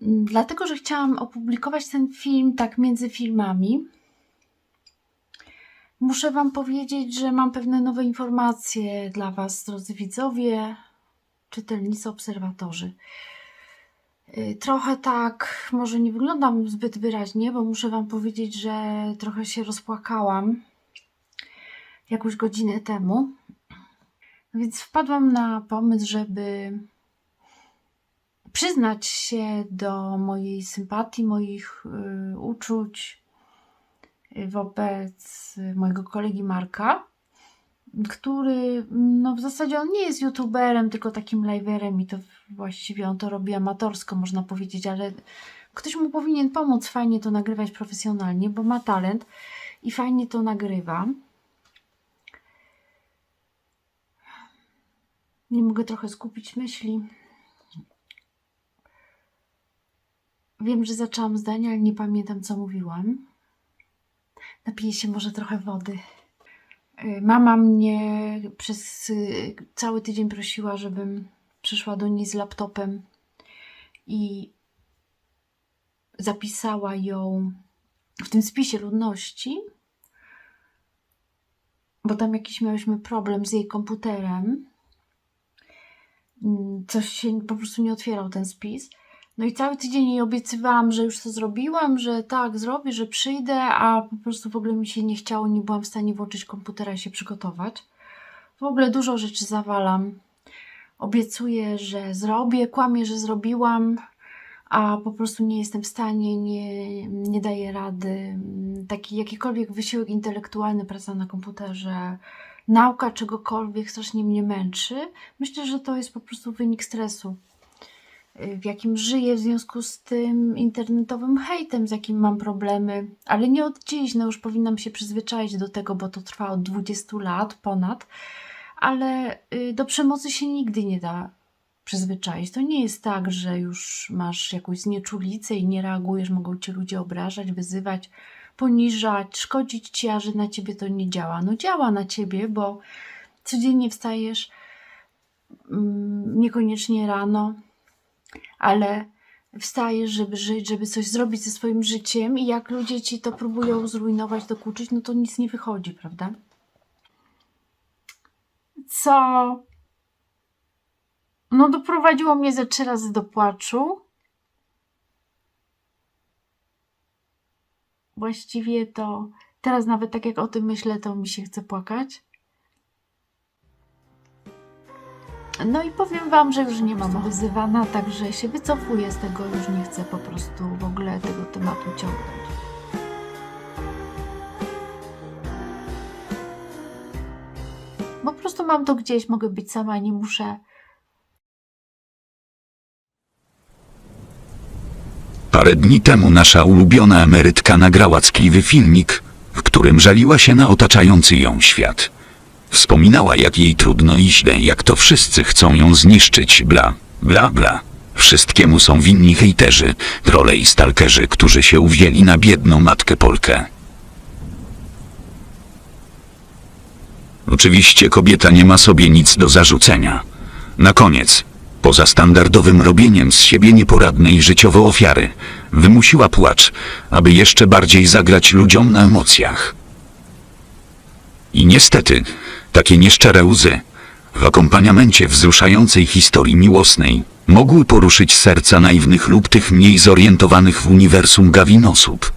Dlatego, że chciałam opublikować ten film tak między filmami. Muszę Wam powiedzieć, że mam pewne nowe informacje dla Was, drodzy widzowie, czytelnicy, obserwatorzy. Y, Trochę tak, może nie wyglądam zbyt wyraźnie, bo muszę Wam powiedzieć, że trochę się rozpłakałam jakąś godzinę temu. Więc wpadłam na pomysł, żeby przyznać się do mojej sympatii, moich y, uczuć y, wobec mojego kolegi Marka, który no w zasadzie on nie jest youtuberem, tylko takim liverem i to właściwie on to robi amatorsko, można powiedzieć, ale ktoś mu powinien pomóc fajnie to nagrywać profesjonalnie, bo ma talent i fajnie to nagrywa. Nie mogę trochę skupić myśli. Wiem, że zaczęłam zdanie, ale nie pamiętam, co mówiłam. Napiję się może trochę wody. Y, Mama mnie przez y, cały tydzień prosiła, żebym przyszła do niej z laptopem i zapisała ją w tym spisie ludności, bo tam jakiś miałyśmy problem z jej komputerem. Mm, Coś się po prostu nie otwierał ten spis. No i cały tydzień jej obiecywałam, że już to zrobiłam, że tak zrobię, że przyjdę, a po prostu w ogóle mi się nie chciało, nie byłam w stanie włączyć komputera i się przygotować. W ogóle dużo rzeczy zawalam. Obiecuję, że zrobię, kłamię, że zrobiłam, a po prostu nie jestem w stanie, nie, nie daję rady. Taki jakikolwiek wysiłek intelektualny, praca na komputerze, nauka czegokolwiek strasznie mnie męczy. Myślę, że to jest po prostu wynik stresu w jakim żyję w związku z tym internetowym hejtem, z jakim mam problemy, ale nie od dziś, no już powinnam się przyzwyczaić do tego, bo to trwa od 20 lat ponad, ale y, do przemocy się nigdy nie da przyzwyczaić. To nie jest tak, że już masz jakąś znieczulicę i nie reagujesz, mogą cię ludzie obrażać, wyzywać, poniżać, szkodzić ci, a że na ciebie to nie działa. No działa na ciebie, bo codziennie wstajesz, mm, niekoniecznie rano, ale wstajesz, żeby żyć, żeby coś zrobić ze swoim życiem i jak ludzie ci to próbują zrujnować, dokuczyć, no to nic nie wychodzi, prawda? Co? No doprowadziło mnie ze trzy razy do płaczu. Właściwie to teraz nawet tak jak o tym myślę, to mi się chce płakać. No i powiem Wam, że już nie mam wyzywana, także się wycofuję z tego, już nie chcę po prostu w ogóle tego tematu ciągnąć. Po prostu mam to gdzieś, mogę być sama, nie muszę. Parę dni temu nasza ulubiona emerytka nagrała ckliwy filmik, w którym żaliła się na otaczający ją świat. Wspominała, jak jej trudno i źle, jak to wszyscy chcą ją zniszczyć, bla, bla, bla. Wszystkiemu są winni hejterzy, trole i stalkerzy, którzy się uwzięli na biedną matkę Polkę. Oczywiście kobieta nie ma sobie nic do zarzucenia. Na koniec, poza standardowym robieniem z siebie nieporadnej życiowo ofiary, wymusiła płacz, aby jeszcze bardziej zagrać ludziom na emocjach. I niestety, takie nieszczere łzy, w akompaniamencie wzruszającej historii miłosnej, mogły poruszyć serca naiwnych lub tych mniej zorientowanych w uniwersum gawin osób.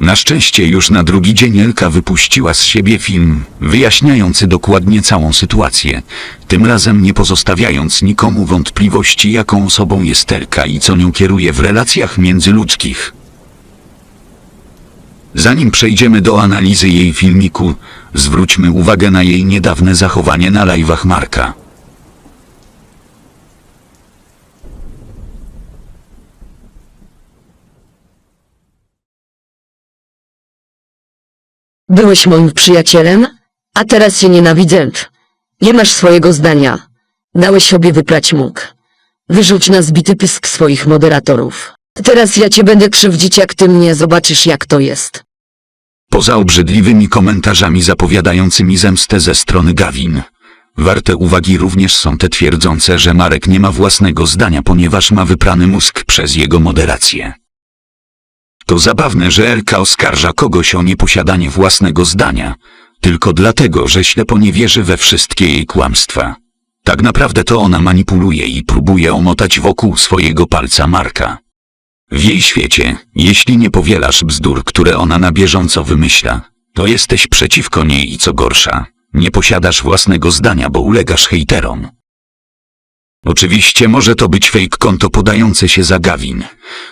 Na szczęście już na drugi dzień Elka wypuściła z siebie film, wyjaśniający dokładnie całą sytuację, tym razem nie pozostawiając nikomu wątpliwości jaką osobą jest Elka i co nią kieruje w relacjach międzyludzkich. Zanim przejdziemy do analizy jej filmiku, zwróćmy uwagę na jej niedawne zachowanie na live'ach Marka. Byłeś moim przyjacielem, a teraz się nienawidzę. Nie masz swojego zdania. Dałeś sobie wyplać mógł. Wyrzuć na zbity pysk swoich moderatorów. Teraz ja cię będę krzywdzić jak ty mnie zobaczysz jak to jest. Poza obrzydliwymi komentarzami zapowiadającymi zemstę ze strony Gawin, Warte uwagi również są te twierdzące, że Marek nie ma własnego zdania, ponieważ ma wyprany mózg przez jego moderację. To zabawne, że Elka oskarża kogoś o nieposiadanie własnego zdania, tylko dlatego, że ślepo nie wierzy we wszystkie jej kłamstwa. Tak naprawdę to ona manipuluje i próbuje omotać wokół swojego palca Marka. W jej świecie, jeśli nie powielasz bzdur, które ona na bieżąco wymyśla, to jesteś przeciwko niej i co gorsza, nie posiadasz własnego zdania, bo ulegasz hejterom. Oczywiście może to być fake konto podające się za Gawin,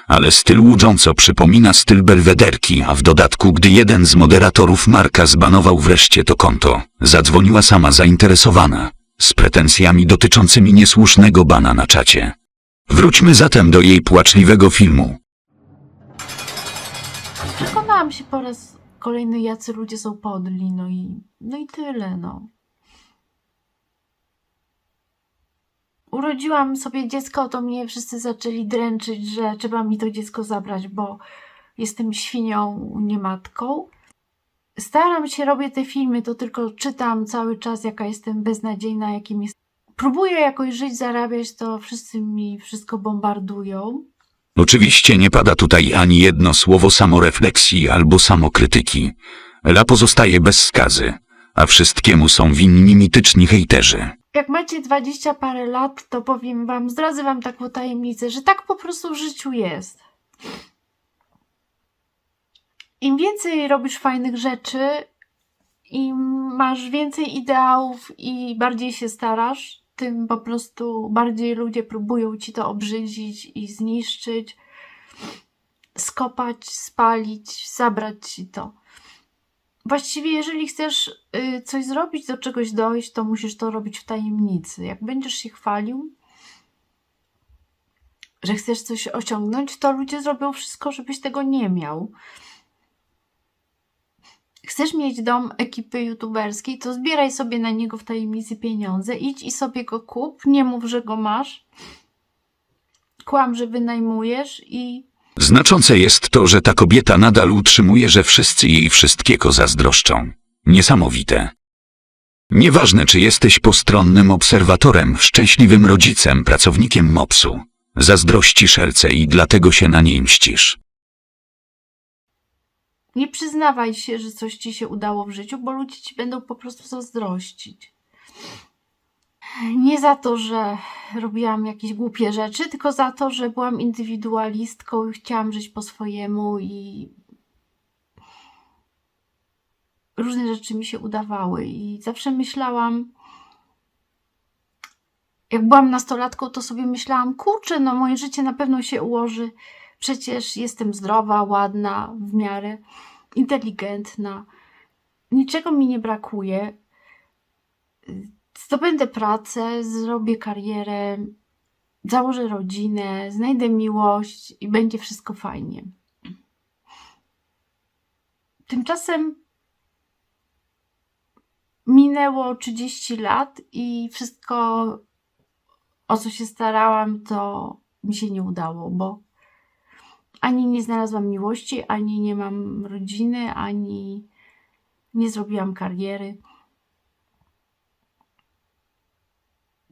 ale styl łudząco przypomina styl belwederki, a w dodatku gdy jeden z moderatorów Marka zbanował wreszcie to konto, zadzwoniła sama zainteresowana, z pretensjami dotyczącymi niesłusznego bana na czacie. Wróćmy zatem do jej płaczliwego filmu. Przekonałam się po raz kolejny, jacy ludzie są podli, no i, no i tyle, no. Urodziłam sobie dziecko, to mnie wszyscy zaczęli dręczyć, że trzeba mi to dziecko zabrać, bo jestem świnią, nie matką. Staram się, robię te filmy, to tylko czytam cały czas, jaka jestem beznadziejna, jakim jest. Próbuję jakoś żyć, zarabiać, to wszyscy mi wszystko bombardują. Oczywiście nie pada tutaj ani jedno słowo samorefleksji albo samokrytyki. Ela pozostaje bez skazy, a wszystkiemu są winni mityczni hejterzy. Jak macie 20 parę lat, to powiem wam, zdradzę wam taką tajemnicę, że tak po prostu w życiu jest. Im więcej robisz fajnych rzeczy, im masz więcej ideałów i bardziej się starasz, tym po prostu bardziej ludzie próbują ci to obrzydzić i zniszczyć, skopać, spalić, zabrać ci to. Właściwie, jeżeli chcesz y, coś zrobić, do czegoś dojść, to musisz to robić w tajemnicy. Jak będziesz się chwalił, że chcesz coś osiągnąć, to ludzie zrobią wszystko, żebyś tego nie miał. Chcesz mieć dom ekipy youtuberskiej, to zbieraj sobie na niego w tajemnicy pieniądze, idź i sobie go kup, nie mów, że go masz. Kłam, że wynajmujesz i Znaczące jest to, że ta kobieta nadal utrzymuje, że wszyscy jej wszystkiego zazdroszczą. Niesamowite. Nieważne, czy jesteś postronnym obserwatorem, szczęśliwym rodzicem, pracownikiem MOPS-u. Zazdrościsz i dlatego się na niej mścisz. Nie przyznawaj się, że coś ci się udało w życiu, bo ludzie ci będą po prostu zazdrościć. Nie za to, że robiłam jakieś głupie rzeczy, tylko za to, że byłam indywidualistką i chciałam żyć po swojemu i różne rzeczy mi się udawały i zawsze myślałam, jak byłam nastolatką, to sobie myślałam, kurczę, no moje życie na pewno się ułoży. Przecież jestem zdrowa, ładna, w miarę inteligentna. Niczego mi nie brakuje. Zdobędę pracę, zrobię karierę, założę rodzinę, znajdę miłość i będzie wszystko fajnie. Tymczasem minęło 30 lat i wszystko, o co się starałam, to mi się nie udało, bo ani nie znalazłam miłości, ani nie mam rodziny, ani nie zrobiłam kariery.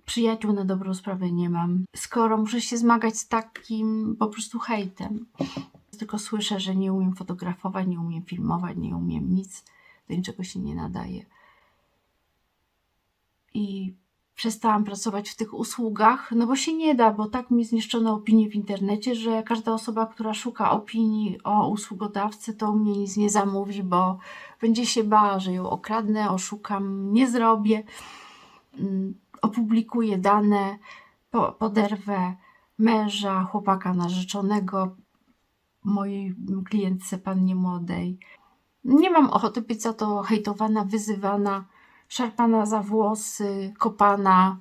Przyjaciół na dobrą sprawę nie mam. Skoro muszę się zmagać z takim po prostu hejtem, tylko słyszę, że nie umiem fotografować, nie umiem filmować, nie umiem nic, do niczego się nie nadaje. I przestałam pracować w tych usługach, no bo się nie da, bo tak mi zniszczono opinię w internecie, że każda osoba, która szuka opinii o usługodawcy, to u mnie nic nie zamówi, bo będzie się bała, że ją okradnę, oszukam, nie zrobię, mm, opublikuję dane, po, poderwę męża, chłopaka narzeczonego, mojej klientce pannie młodej. Nie mam ochoty być za to hejtowana, wyzywana, szarpana za włosy, kopana.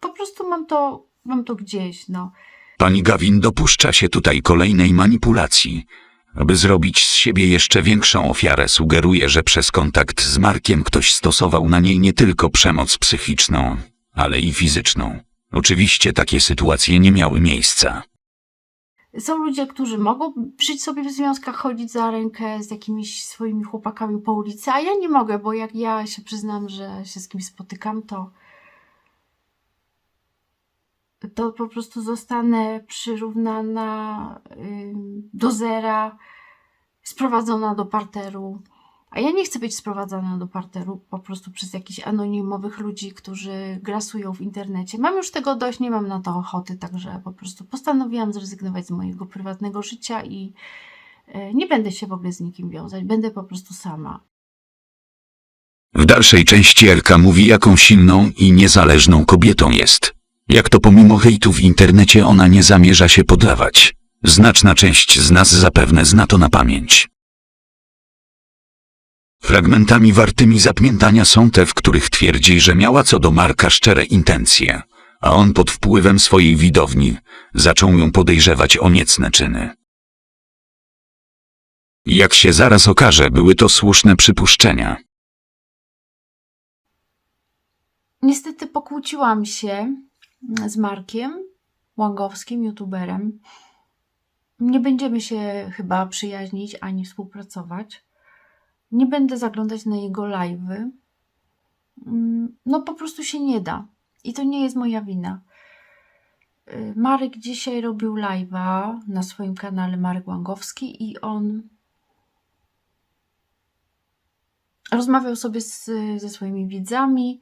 Po prostu mam to, mam to gdzieś, no. Pani Gawin dopuszcza się tutaj kolejnej manipulacji. Aby zrobić z siebie jeszcze większą ofiarę, sugeruje, że przez kontakt z Markiem ktoś stosował na niej nie tylko przemoc psychiczną, ale i fizyczną. Oczywiście takie sytuacje nie miały miejsca. Są ludzie, którzy mogą żyć sobie w związkach, chodzić za rękę z jakimiś swoimi chłopakami po ulicy, a ja nie mogę, bo jak ja się przyznam, że się z kimś spotykam, to to po prostu zostanę przyrównana do zera, sprowadzona do parteru. A ja nie chcę być sprowadzana do parteru po prostu przez jakichś anonimowych ludzi, którzy grasują w internecie. Mam już tego dość, nie mam na to ochoty, także po prostu postanowiłam zrezygnować z mojego prywatnego życia i e, nie będę się w ogóle z nikim wiązać, będę po prostu sama. W dalszej części Elka mówi, jaką silną i niezależną kobietą jest. Jak to pomimo hejtu w internecie ona nie zamierza się poddawać. Znaczna część z nas zapewne zna to na pamięć. Fragmentami wartymi zapamiętania są te, w których twierdzi, że miała co do Marka szczere intencje, a on pod wpływem swojej widowni zaczął ją podejrzewać o niecne czyny. Jak się zaraz okaże, były to słuszne przypuszczenia. Niestety pokłóciłam się z Markiem Łangowskim, youtuberem. Nie będziemy się chyba przyjaźnić ani współpracować. Nie będę zaglądać na jego live'y. Mm, No po prostu się nie da. I to nie jest moja wina. Y, Marek dzisiaj robił live'a na swoim kanale Marek Łangowski i on rozmawiał sobie z, ze swoimi widzami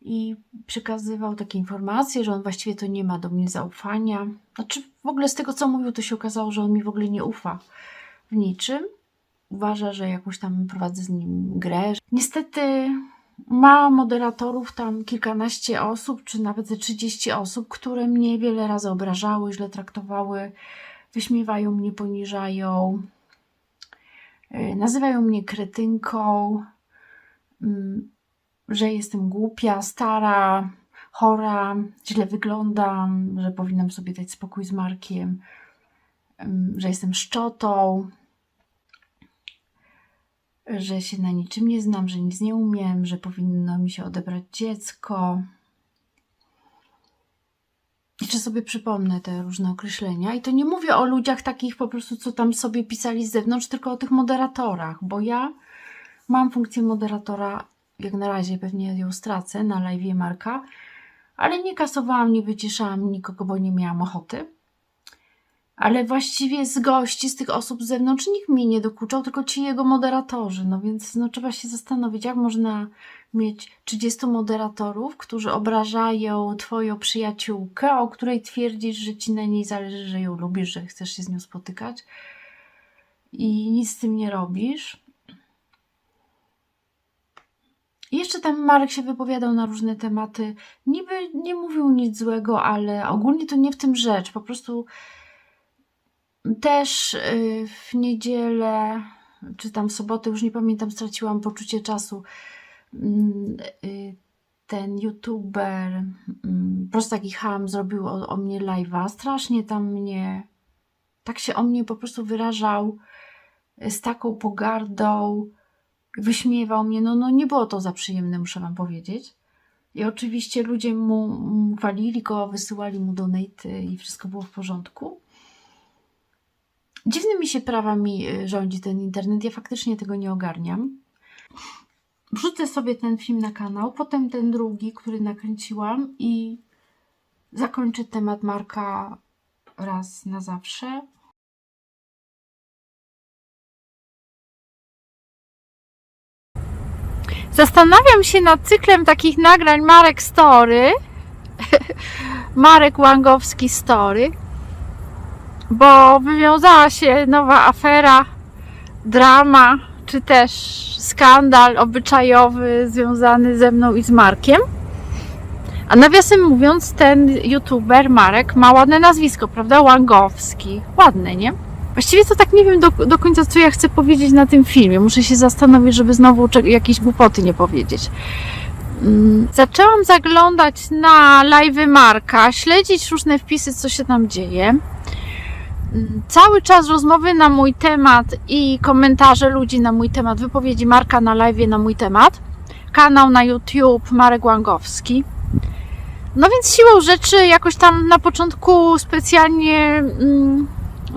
i przekazywał takie informacje, że on właściwie to nie ma do mnie zaufania. Znaczy, w ogóle z tego, co mówił, to się okazało, że on mi w ogóle nie ufa w niczym. Uważa, że jakąś tam prowadzę z nim grę. Niestety ma moderatorów tam kilkanaście osób, czy nawet ze 30 osób, które mnie wiele razy obrażały, źle traktowały, wyśmiewają mnie, poniżają, yy, nazywają mnie kretynką, mm, że jestem głupia, stara, chora, źle wyglądam, że powinnam sobie dać spokój z Markiem, ym, że jestem szczotą, że się na niczym nie znam, że nic nie umiem, że powinno mi się odebrać dziecko. Jeszcze sobie przypomnę te różne określenia. I to nie mówię o ludziach takich po prostu, co tam sobie pisali z zewnątrz, tylko o tych moderatorach, bo ja mam funkcję moderatora, jak na razie pewnie ją stracę na live Marka, ale nie kasowałam, nie wyciszałam nikogo, bo nie miałam ochoty. Ale właściwie z gości, z tych osób z zewnątrz nikt mi nie dokuczał, tylko ci jego moderatorzy. No więc no, trzeba się zastanowić, jak można mieć 30 moderatorów, którzy obrażają twoją przyjaciółkę, o której twierdzisz, że ci na niej zależy, że ją lubisz, że chcesz się z nią spotykać i nic z tym nie robisz. I jeszcze tam Marek się wypowiadał na różne tematy. Niby nie mówił nic złego, ale ogólnie to nie w tym rzecz. Po prostu też y, w niedzielę, czy tam w sobotę, już nie pamiętam, straciłam poczucie czasu. Mm, y, Ten youtuber, mm, Prostak i Ham, zrobił o, o mnie live'a. Strasznie tam mnie, tak się o mnie po prostu wyrażał y, z taką pogardą, wyśmiewał mnie. No, no nie było to za przyjemne, muszę wam powiedzieć. I oczywiście ludzie mu, chwalili go, wysyłali mu donaty i wszystko było w porządku. Dziwnymi się prawami y, rządzi ten internet. Ja faktycznie tego nie ogarniam. Wrzucę sobie ten film na kanał, potem ten drugi, który nakręciłam i zakończę temat Marka raz na zawsze. Zastanawiam się nad cyklem takich nagrań Marek Story. Marek Łangowski Story bo wywiązała się nowa afera, drama, czy też skandal obyczajowy związany ze mną i z Markiem. A nawiasem mówiąc, ten youtuber Marek ma ładne nazwisko, prawda? Łangowski. Ładne, nie? Właściwie to tak nie wiem do, do końca, co ja chcę powiedzieć na tym filmie. Muszę się zastanowić, żeby znowu jakieś głupoty nie powiedzieć. Mm, Zaczęłam zaglądać na live'y Marka, śledzić różne wpisy, co się tam dzieje cały czas rozmowy na mój temat i komentarze ludzi na mój temat, wypowiedzi Marka na live na mój temat, kanał na YouTube Marek Łangowski. No więc siłą rzeczy jakoś tam na początku specjalnie mm,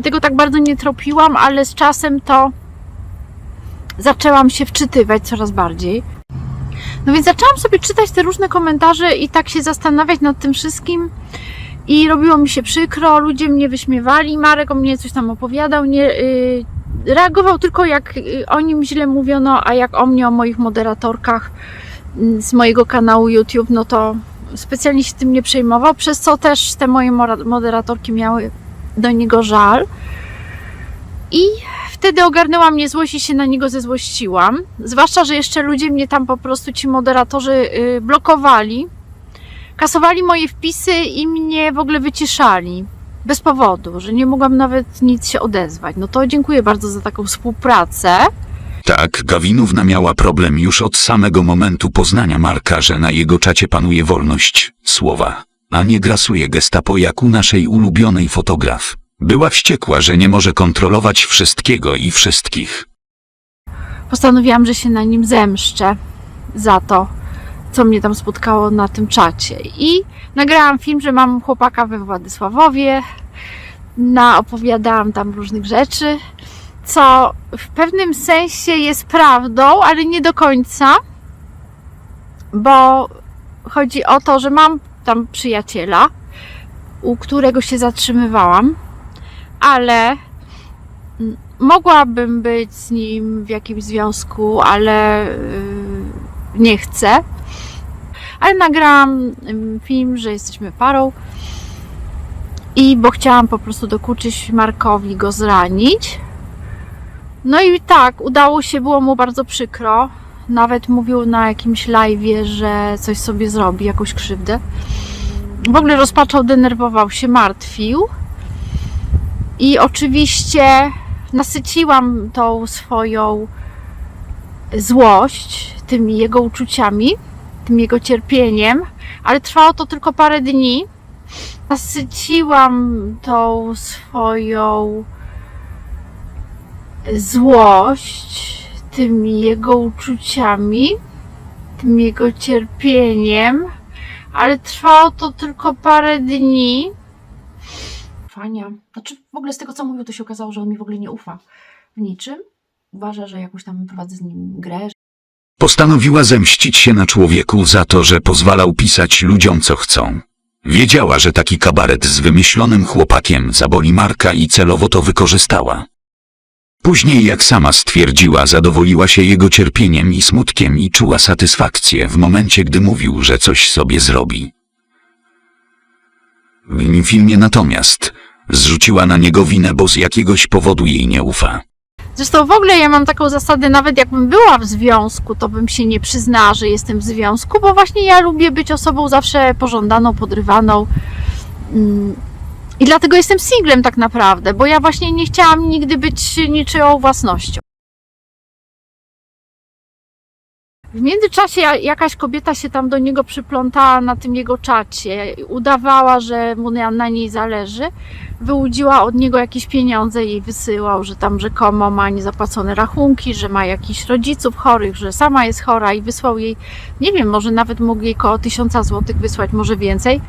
tego tak bardzo nie tropiłam, ale z czasem to zaczęłam się wczytywać coraz bardziej. No więc zaczęłam sobie czytać te różne komentarze i tak się zastanawiać nad tym wszystkim. I robiło mi się przykro, ludzie mnie wyśmiewali, Marek o mnie coś tam opowiadał, nie, yy, reagował tylko jak yy, o nim źle mówiono, a jak o mnie, o moich moderatorkach yy, z mojego kanału YouTube, no to specjalnie się tym nie przejmował, przez co też te moje moderatorki miały do niego żal. I wtedy ogarnęła mnie złość i się na niego zezłościłam. Zwłaszcza, że jeszcze ludzie mnie tam po prostu, ci moderatorzy, yy, blokowali. Kasowali moje wpisy i mnie w ogóle wyciszali. Bez powodu, że nie mogłam nawet nic się odezwać. No to dziękuję bardzo za taką współpracę. Tak, Gawinówna miała problem już od samego momentu poznania Marka, że na jego czacie panuje wolność słowa, a nie grasuje gestapo jak u naszej ulubionej fotograf. Była wściekła, że nie może kontrolować wszystkiego i wszystkich. postanowiłam, że się na nim zemszczę za to, co mnie tam spotkało na tym czacie. I nagrałam film, że mam chłopaka we Władysławowie, na, opowiadałam tam różnych rzeczy, co w pewnym sensie jest prawdą, ale nie do końca, bo chodzi o to, że mam tam przyjaciela, u którego się zatrzymywałam, ale mm, mogłabym być z nim w jakimś związku, ale yy, nie chcę. Ale nagrałam film, że jesteśmy parą. I bo chciałam po prostu dokuczyć Markowi go zranić. No i tak, udało się, było mu bardzo przykro. Nawet mówił na jakimś live'ie, że coś sobie zrobi, jakąś krzywdę. W ogóle rozpaczał, denerwował się, martwił. I oczywiście nasyciłam tą swoją złość tymi jego uczuciami, tym jego cierpieniem, ale trwało to tylko parę dni. Nasyciłam tą swoją złość tymi jego uczuciami, tym jego cierpieniem, ale trwało to tylko parę dni. Fania. Znaczy, w ogóle z tego, co mówił, to się okazało, że on mi w ogóle nie ufa w niczym. Uważa, że jakoś tam prowadzę z nim grę, Postanowiła zemścić się na człowieku za to, że pozwalał pisać ludziom co chcą. Wiedziała, że taki kabaret z wymyślonym chłopakiem zaboli Marka i celowo to wykorzystała. Później, jak sama stwierdziła, zadowoliła się jego cierpieniem i smutkiem i czuła satysfakcję w momencie, gdy mówił, że coś sobie zrobi. W filmie natomiast zrzuciła na niego winę, bo z jakiegoś powodu jej nie ufa. Zresztą w ogóle ja mam taką zasadę, nawet jakbym była w związku, to bym się nie przyznała, że jestem w związku, bo właśnie ja lubię być osobą zawsze pożądaną, podrywaną. Mm, I dlatego jestem singlem tak naprawdę, bo ja właśnie nie chciałam nigdy być niczyją własnością. W międzyczasie ja- jakaś kobieta się tam do niego przyplątała na tym jego czacie, udawała, że mu na, niej zależy wyłudziła od niego jakieś pieniądze i wysyłał, że tam rzekomo ma niezapłacone rachunki, że ma jakichś rodziców chorych, że sama jest chora i wysłał jej, nie wiem, może nawet mógł jej koło tysiąca złotych wysłać, może więcej.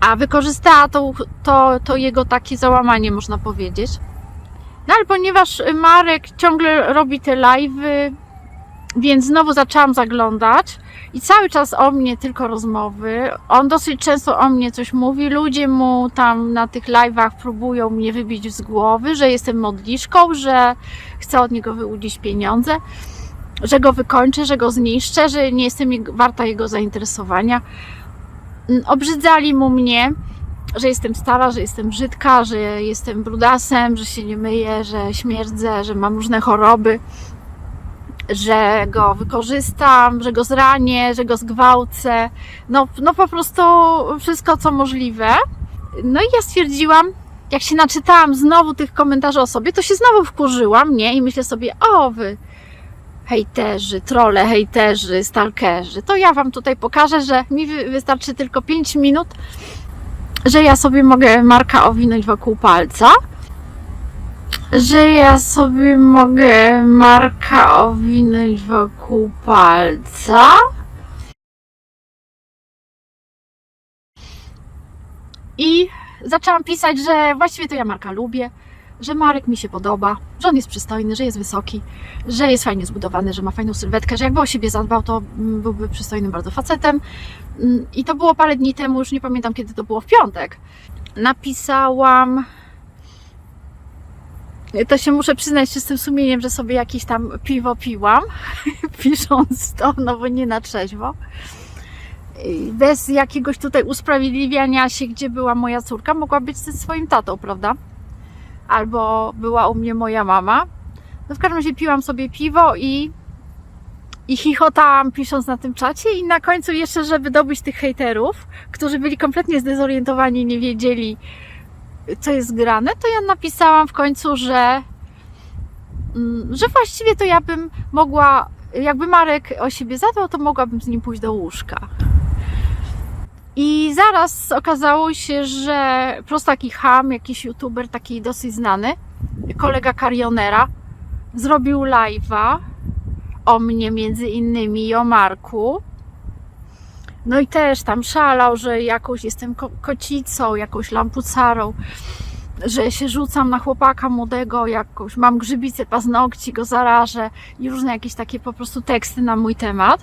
A wykorzystała to, to, to jego takie załamanie, można powiedzieć. No ale ponieważ Marek ciągle robi te live'y, więc znowu zaczęłam zaglądać i cały czas o mnie tylko rozmowy. On dosyć często o mnie coś mówi. Ludzie mu tam na tych live'ach próbują mnie wybić z głowy, że jestem modliszką, że chcę od niego wyłudzić pieniądze, że go wykończę, że go zniszczę, że nie jestem warta jego zainteresowania. Mm, Obrzydzali mu mnie, że jestem stara, że jestem brzydka, że jestem brudasem, że się nie myję, że śmierdzę, że mam różne choroby że go wykorzystam, że go zranię, że go zgwałcę. No, no po prostu wszystko, co możliwe. No i ja stwierdziłam, jak się naczytałam znowu tych komentarzy o sobie, to się znowu wkurzyłam, nie? I myślę sobie, o wy hejterzy, trole, hejterzy, stalkerzy, to ja wam tutaj pokażę, że mi wy- wystarczy tylko 5 minut, że ja sobie mogę Marka owinąć wokół palca że ja sobie mogę Marka owinąć wokół palca. I zaczęłam pisać, że właściwie to ja Marka lubię, że Marek mi się podoba, że on jest przystojny, że jest wysoki, że jest fajnie zbudowany, że ma fajną sylwetkę, że jakby o siebie zadbał, to mm, byłby przystojnym bardzo facetem. Mm, I to było parę dni temu, już nie pamiętam kiedy to było, w piątek. Napisałam. To się muszę przyznać z tym sumieniem, że sobie jakieś tam piwo piłam, pisząc to, no bo nie na trzeźwo. Bez jakiegoś tutaj usprawiedliwiania się, gdzie była moja córka, mogła być ze swoim tatą, prawda? Albo była u mnie moja mama. No w każdym razie piłam sobie piwo i, i chichotałam pisząc na tym czacie i na końcu jeszcze, żeby dobyć tych hejterów, którzy byli kompletnie zdezorientowani, nie wiedzieli co jest grane, to ja napisałam w końcu, że, mm, że właściwie to ja bym mogła, jakby Marek o siebie zadbał, to mogłabym z nim pójść do łóżka. I zaraz okazało się, że prostaki ham, jakiś youtuber taki dosyć znany, kolega Karionera, zrobił live'a o mnie między innymi i o Marku. No i też tam szalał, że jakąś jestem ko- kocicą, jakąś lampucarą, że się rzucam na chłopaka młodego, jakąś mam grzybicę paznokci, go zarażę i różne jakieś takie po prostu teksty na mój temat.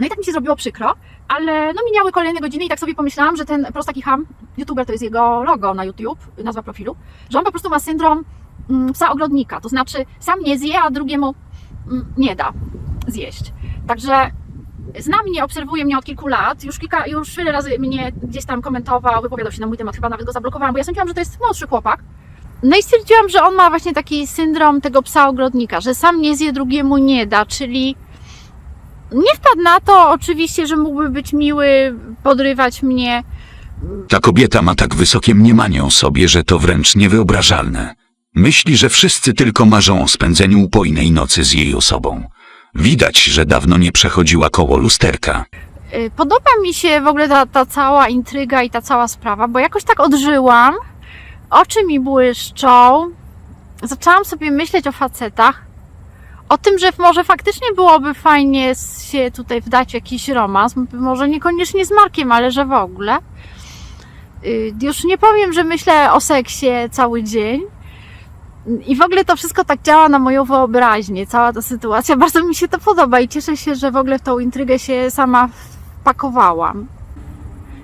No i tak mi się zrobiło przykro, ale no minęły kolejne godziny i tak sobie pomyślałam, że ten prostaki ham, youtuber to jest jego logo na YouTube, nazwa profilu, że on po prostu ma syndrom mm, psa ogrodnika, to znaczy sam nie zje, a drugiemu mm, nie da zjeść. Także zna mnie, obserwuje mnie od kilku lat, już kilka, już wiele razy mnie gdzieś tam komentował, wypowiadał się na mój temat, chyba nawet go zablokowałam, bo ja sądziłam, że to jest młodszy chłopak. No i stwierdziłam, że on ma właśnie taki syndrom tego psa ogrodnika, że sam nie zje, drugiemu nie da, czyli nie wpadł na to oczywiście, że mógłby być miły, podrywać mnie. Ta kobieta ma tak wysokie mniemanie o sobie, że to wręcz niewyobrażalne. Myśli, że wszyscy tylko marzą o spędzeniu upojnej nocy z jej osobą. Widać, że dawno nie przechodziła koło lusterka. Y, Podoba mi się w ogóle ta, ta cała intryga i ta cała sprawa, bo jakoś tak odżyłam, oczy mi błyszczą, zaczęłam sobie myśleć o facetach, o tym, że może faktycznie byłoby fajnie się tutaj wdać w jakiś romans, może niekoniecznie z Markiem, ale że w ogóle. Y, Już nie powiem, że myślę o seksie cały dzień. I w ogóle to wszystko tak działa na moją wyobraźnię, cała ta sytuacja. Bardzo mi się to podoba i cieszę się, że w ogóle w tą intrygę się sama wpakowałam.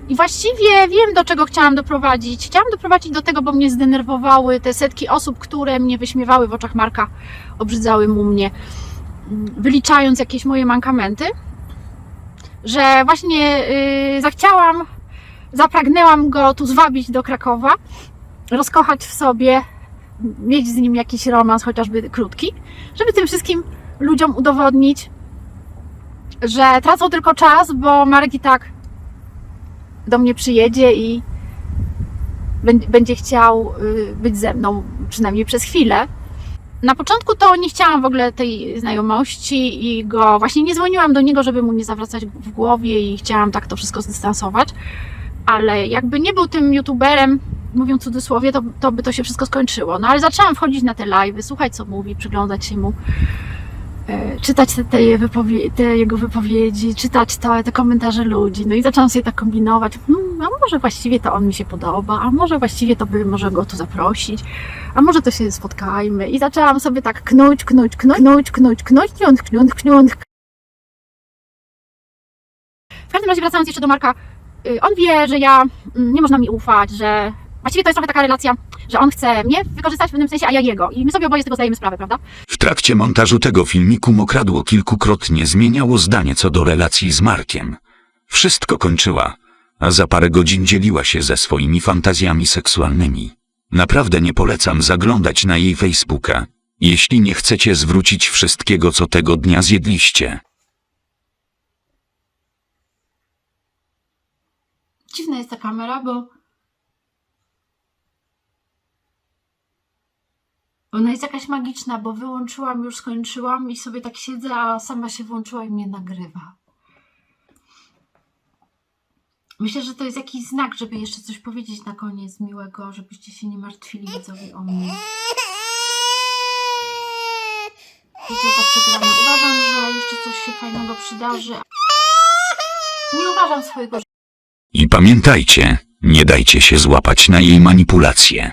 I właściwie wiem, do czego chciałam doprowadzić. Chciałam doprowadzić do tego, bo mnie zdenerwowały te setki osób, które mnie wyśmiewały w oczach Marka, obrzydzały mu mnie, wyliczając jakieś moje mankamenty, że właśnie yy, zachciałam, zapragnęłam go tu zwabić do Krakowa, rozkochać w sobie, mieć z nim jakiś romans, chociażby krótki, żeby tym wszystkim ludziom udowodnić, że tracą tylko czas, bo Marek i tak do mnie przyjedzie i bę- będzie chciał y, być ze mną przynajmniej przez chwilę. Na początku to nie chciałam w ogóle tej znajomości i go właśnie nie dzwoniłam do niego, żeby mu nie zawracać w głowie i chciałam tak to wszystko zdystansować. Ale jakby nie był tym youtuberem, mówiąc cudzysłowie, to, to by to się wszystko skończyło. No ale zaczęłam wchodzić na te live'y, słuchać co mówi, przyglądać się mu, e, czytać te, te, te jego wypowiedzi, czytać te, te komentarze ludzi. No i zaczęłam sobie tak kombinować, hmm, a może właściwie to on mi się podoba, a może właściwie to by może go tu zaprosić, a może to się spotkajmy. I zaczęłam sobie tak knuć, knuć, knuć, knuć, knuć, knuć, kniąć, kniąć, kniąć. W każdym razie wracając jeszcze do Marka, y, on wie, że ja mm, nie można mi ufać, że właściwie to jest trochę taka relacja, że on chce mnie wykorzystać w pewnym sensie, a ja jego. I my sobie oboje z tego zdajemy sprawę, prawda? W trakcie montażu tego filmiku Mokradło kilkukrotnie zmieniało zdanie co do relacji z Markiem. Wszystko kończyła, a za parę godzin dzieliła się ze swoimi fantazjami seksualnymi. Naprawdę nie polecam zaglądać na jej Facebooka, jeśli nie chcecie zwrócić wszystkiego co tego dnia zjedliście. Dziwna jest ta kamera, bo ona jest jakaś magiczna, bo wyłączyłam, już skończyłam i sobie tak siedzę, a sama się włączyła i mnie nagrywa. Myślę, że to jest jakiś znak, żeby jeszcze coś powiedzieć na koniec miłego, żebyście się nie martwili widzowie o mnie. Przegrane. Uważam, że jeszcze coś się fajnego przydarzy. Nie uważam swojego I pamiętajcie, Nie dajcie się złapać na jej manipulacje.